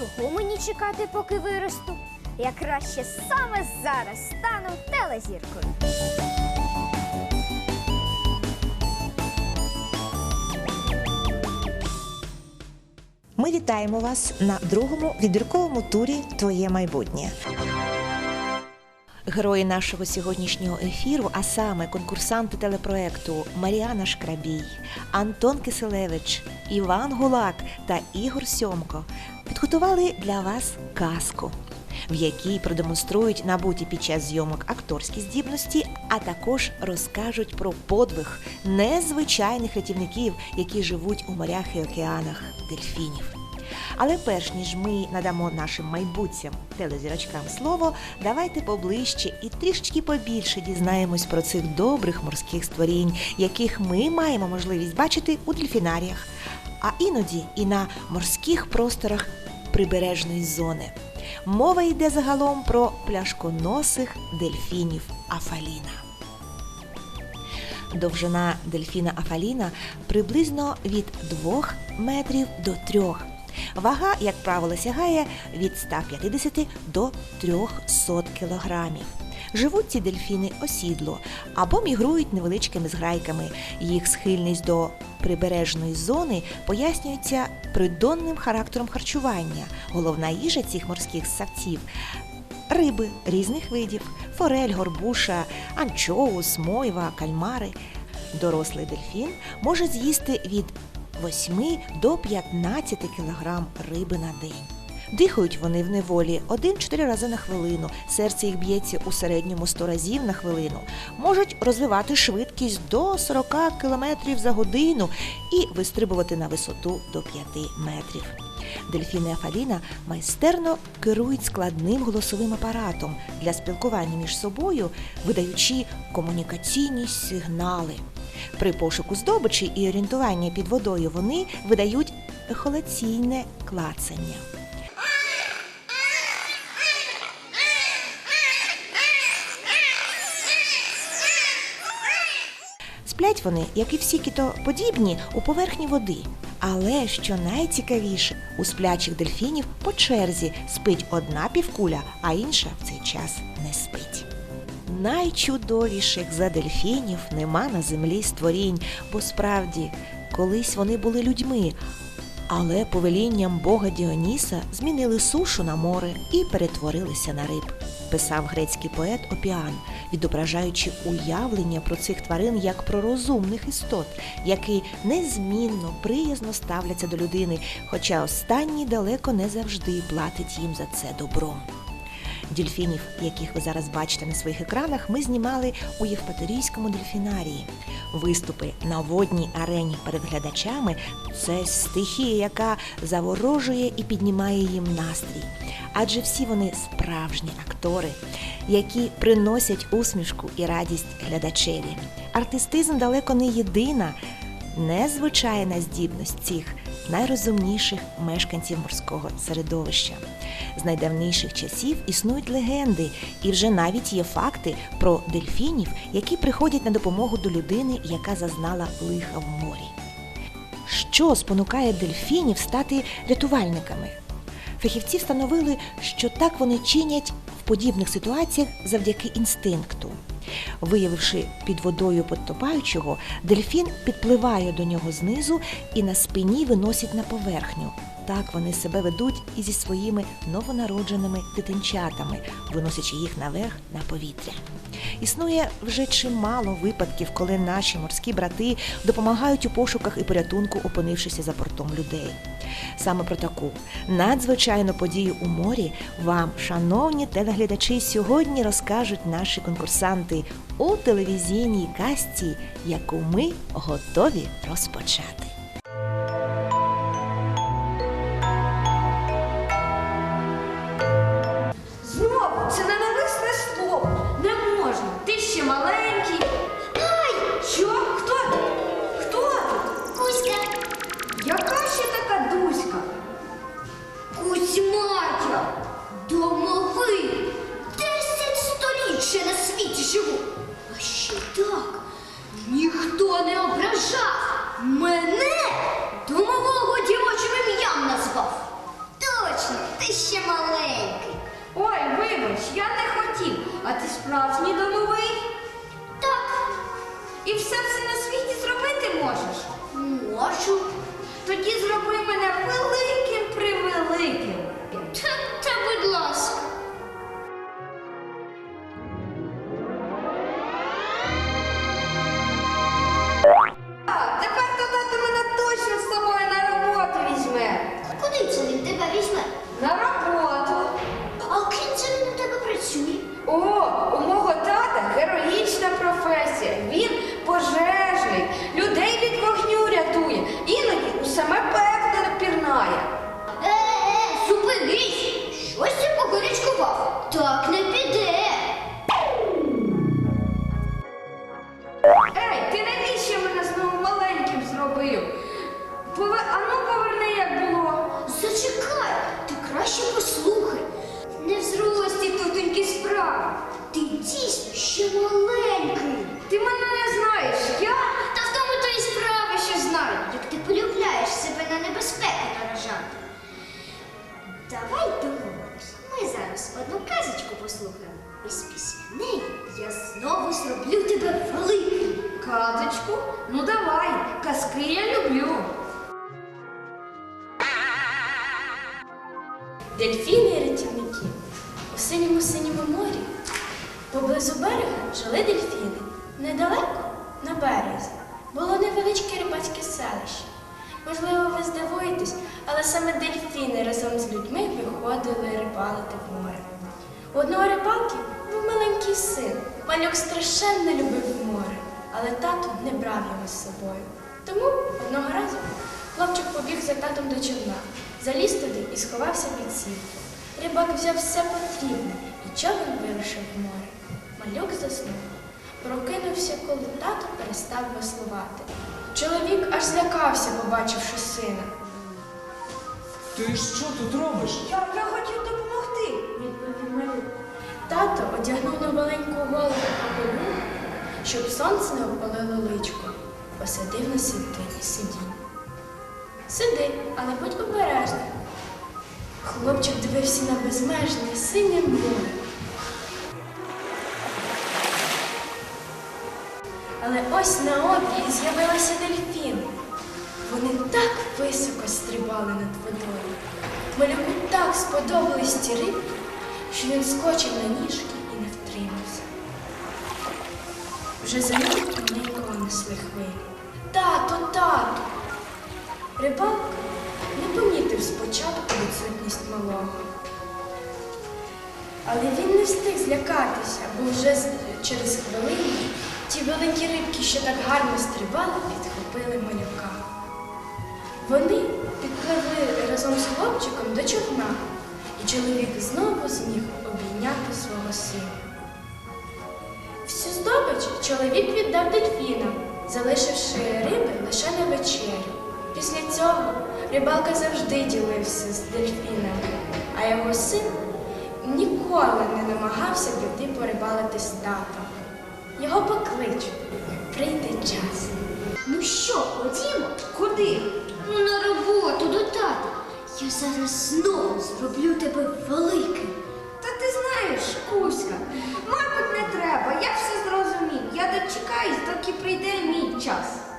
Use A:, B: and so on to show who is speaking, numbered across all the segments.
A: Чого мені чекати, поки виросту? Я краще саме зараз стану телезіркою.
B: Ми вітаємо вас на другому відбірковому турі Твоє майбутнє. Герої нашого сьогоднішнього ефіру, а саме конкурсанти телепроекту Маріана Шкрабій, Антон Киселевич, Іван Гулак та Ігор Сьомко підготували для вас казку, в якій продемонструють набуті під час зйомок акторські здібності, а також розкажуть про подвиг незвичайних рятівників, які живуть у морях і океанах дельфінів. Але перш ніж ми надамо нашим майбутнім телезірочкам слово, давайте поближче і трішечки побільше дізнаємось про цих добрих морських створінь, яких ми маємо можливість бачити у дельфінаріях, а іноді і на морських просторах прибережної зони. Мова йде загалом про пляшконосих дельфінів Афаліна. Довжина дельфіна Афаліна приблизно від 2 метрів до 3. Вага, як правило, сягає від 150 до 300 кілограмів. Живуть ці дельфіни осідло або мігрують невеличкими зграйками. Їх схильність до прибережної зони пояснюється придонним характером харчування. Головна їжа цих морських ссавців риби різних видів: форель, горбуша, анчоус, мойва, кальмари. Дорослий дельфін може з'їсти від 8 до 15 кг риби на день. Дихають вони в неволі 1-4 рази на хвилину. Серце їх б'ється у середньому 100 разів на хвилину. Можуть розвивати швидкість до 40 км за годину і вистрибувати на висоту до 5 метрів. Дельфіни Афаліна майстерно керують складним голосовим апаратом для спілкування між собою, видаючи комунікаційні сигнали. При пошуку здобичі і орієнтування під водою вони видають ехолаційне клацання. Сплять вони, як і всі китоподібні, у поверхні води. Але що найцікавіше, у сплячих дельфінів по черзі спить одна півкуля, а інша в цей час не спить. Найчудовіших за дельфінів нема на землі створінь, бо справді колись вони були людьми, але повелінням бога Діоніса змінили сушу на море і перетворилися на риб, писав грецький поет Опіан, відображаючи уявлення про цих тварин як про розумних істот, які незмінно приязно ставляться до людини, хоча останній далеко не завжди платить їм за це добром. Дельфінів, яких ви зараз бачите на своїх екранах, ми знімали у Євпаторійському дельфінарії. Виступи на водній арені перед глядачами це стихія, яка заворожує і піднімає їм настрій. Адже всі вони справжні актори, які приносять усмішку і радість глядачеві. Артистизм далеко не єдина незвичайна здібність цих найрозумніших мешканців морського середовища. З найдавніших часів існують легенди, і вже навіть є факти про дельфінів, які приходять на допомогу до людини, яка зазнала лиха в морі. Що спонукає дельфінів стати рятувальниками? Фахівці встановили, що так вони чинять в подібних ситуаціях завдяки інстинкту. Виявивши під водою потопаючого, дельфін підпливає до нього знизу і на спині виносить на поверхню. Так вони себе ведуть і зі своїми новонародженими дитинчатами, виносячи їх наверх на повітря. Існує вже чимало випадків, коли наші морські брати допомагають у пошуках і порятунку, опинившися за бортом людей. Саме про таку надзвичайну подію у морі вам, шановні телеглядачі, сьогодні розкажуть наші конкурсанти у телевізійній касті, яку ми готові розпочати.
C: Ще маленький. Ой, вибач, я не хотів. А ти справжній домовий?
A: Так,
C: І все все на світі зробити можеш.
A: можу.
C: Тоді зроби мене великим превеликим.
A: Та, та будь ласка.
C: Пове... Ану поверни, як було.
A: Зачекай, ти краще послухай. Не в зрості тутенькі справи. Ти дійсно ще маленький.
C: Ти мене не знаєш. Я
A: Та в тому то і справа, що знаю, як ти полюбляєш себе на небезпеку наражати. Давай домовимось. Ми зараз одну казочку послухаємо. З після неї я знову зроблю тебе великим.
C: казочку? Ну давай, казки я люблю.
D: Дельфіни і рятівники. У синьому синьому морі. Поблизу берега жили дельфіни. Недалеко, на березі, було невеличке рибацьке селище. Можливо, ви здивуєтесь, але саме дельфіни разом з людьми виходили рибалити в море. У одного рибалки був маленький син. Малюк страшенно любив море, але тато не брав його з собою. Тому одного разу хлопчик побіг за татом до човна, заліз туди і сховався під сітку. Рибак взяв все потрібне і човен вирушив в море. Малюк заснув. Прокинувся, коли тато перестав веслувати. Чоловік аж злякався, побачивши сина.
E: Ти що тут робиш?
C: Я, я хотів допомогти, відповів малюк.
D: Тато одягнув на маленьку голову капелюх, щоб сонце не опалило личко. Посадив на сиди- сидіння. Сиди, але будь обережним. Хлопчик дивився на безмежне синє море. Але ось на обрії з'явилися дельфіни. Вони так високо стрибали над водою. Малюку так сподобались ті рибки, що він скочив на ніжки і не втримався. Вже за ним маленького несли хвилі. Тато, тато! Рибалка не помітив спочатку відсутність малого. Але він не встиг злякатися, бо вже через хвилину ті великі рибки, що так гарно стрибали, підхопили малюка. Вони підпливли разом з хлопчиком до човна, і чоловік знову зміг обійняти свого сина. Всю здобич чоловік віддав дельфінам, залишивши риби лише на вечерю. Після цього рибалка завжди ділився з дельфінами, а його син ніколи не намагався піти порибалити з татом. Його покличуть, прийде час.
A: Ну що, ходімо?
C: Куди?
A: Ну, на роботу до тата. Я зараз знову зроблю тебе великим.
C: Та ти знаєш, Кузька, мабуть, не треба. Я все зрозумів. Я дочекаюсь, доки прийде мій час.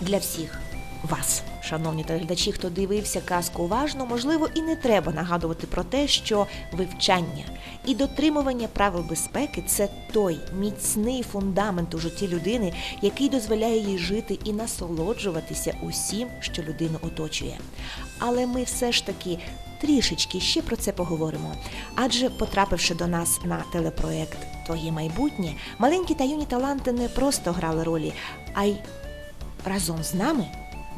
B: Для всіх вас. Шановні телеглядачі, хто дивився казку уважно, можливо, і не треба нагадувати про те, що вивчання і дотримування правил безпеки це той міцний фундамент у житті людини, який дозволяє їй жити і насолоджуватися усім, що людину оточує. Але ми все ж таки трішечки ще про це поговоримо. Адже, потрапивши до нас на телепроект Твоє майбутнє, маленькі та юні таланти не просто грали ролі, а й разом з нами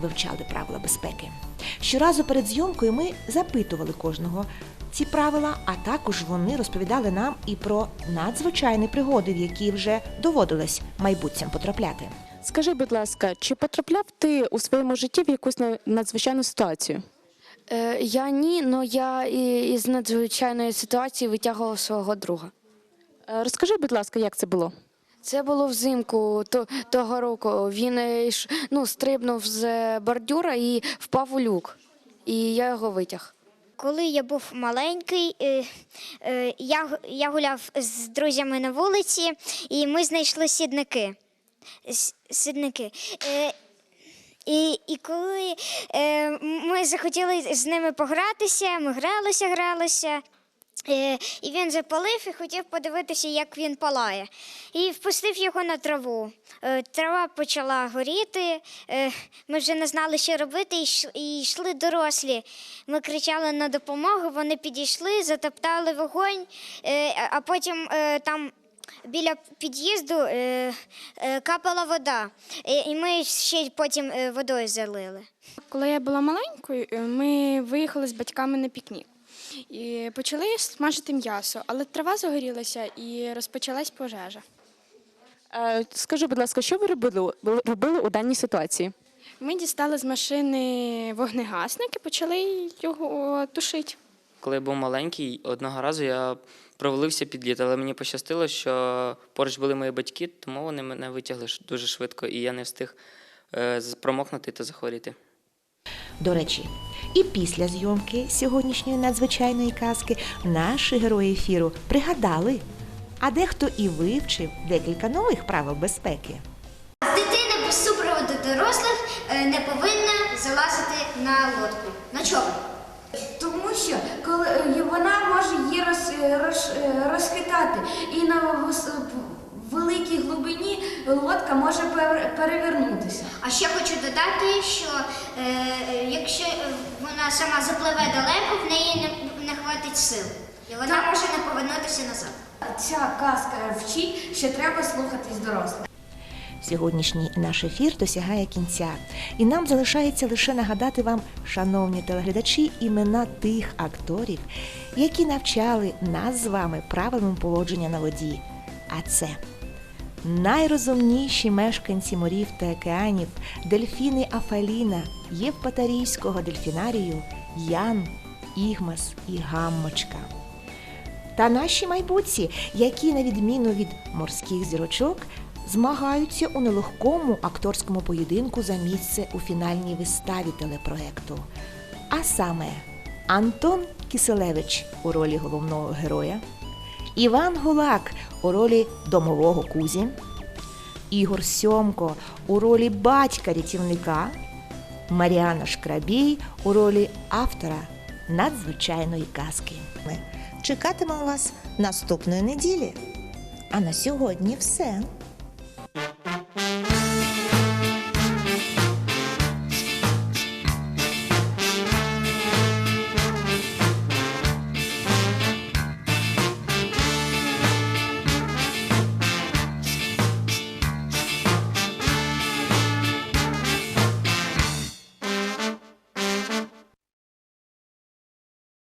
B: вивчали правила безпеки. Щоразу перед зйомкою ми запитували кожного ці правила, а також вони розповідали нам і про надзвичайні пригоди, в які вже доводилось майбутнім потрапляти.
F: Скажи, будь ласка, чи потрапляв ти у своєму житті в якусь надзвичайну ситуацію?
G: Е, я ні, але я із надзвичайної ситуації витягував свого друга.
F: Е, Розкажи, будь ласка, як це було?
G: Це було взимку того року. Він е, ну, стрибнув з бордюра і впав у люк. І я його витяг.
A: Коли я був маленький, е, е, я, я гуляв з друзями на вулиці, і ми знайшли сідники. Сідники. І, і коли ми захотіли з ними погратися, ми гралися, гралися. Е, і він запалив і хотів подивитися, як він палає. І впустив його на траву. Е, трава почала горіти. Е, ми вже не знали, що робити, і, йш- йшли дорослі. Ми кричали на допомогу, вони підійшли, затоптали вогонь, а- потім там. Біля під'їзду капала вода, і, ми ще потім водою залили.
H: Коли я була маленькою, ми виїхали з батьками на пікнік і почали смажити м'ясо, але трава загорілася і розпочалась пожежа.
F: Е, Скажи, будь ласка, що ви робили, робили у даній ситуації?
H: Ми дістали з машини вогнегасник і почали його тушити.
I: Коли я був маленький, одного разу я провалився під лід, але мені пощастило, що поруч були мої батьки, тому вони мене витягли дуже швидко, і я не встиг е, промокнути та захворіти.
B: До речі, і після зйомки сьогоднішньої надзвичайної казки наші герої ефіру пригадали, а дехто і вивчив декілька нових правил безпеки.
A: Дитина без супроводу дорослих е, не повинна залазити на лодку. На човен.
C: Тому що коли е, вона може її роз, е, роз, розхитати, і на великій глибині лодка може перевернутися.
A: А ще хочу додати, що е, якщо вона сама запливе далеко, в неї не, не хватить сил. І вона може не повернутися назад.
C: Ця казка вчить, що треба слухатись дорослих.
B: Сьогоднішній наш ефір досягає кінця, і нам залишається лише нагадати вам, шановні телеглядачі, імена тих акторів, які навчали нас з вами правилам поводження на воді. А це найрозумніші мешканці морів та океанів, дельфіни Афаліна, Євпатарійського дельфінарію, Ян, Ігмас і Гаммочка. Та наші майбутці, які, на відміну від морських зірочок, змагаються у нелегкому акторському поєдинку за місце у фінальній виставі телепроекту. А саме Антон Киселевич у ролі головного героя, Іван Гулак у ролі домового кузі, Ігор Сьомко у ролі батька рятівника, Маріана Шкрабій у ролі автора надзвичайної казки. Ми чекатимемо вас наступної неділі. А на сьогодні все.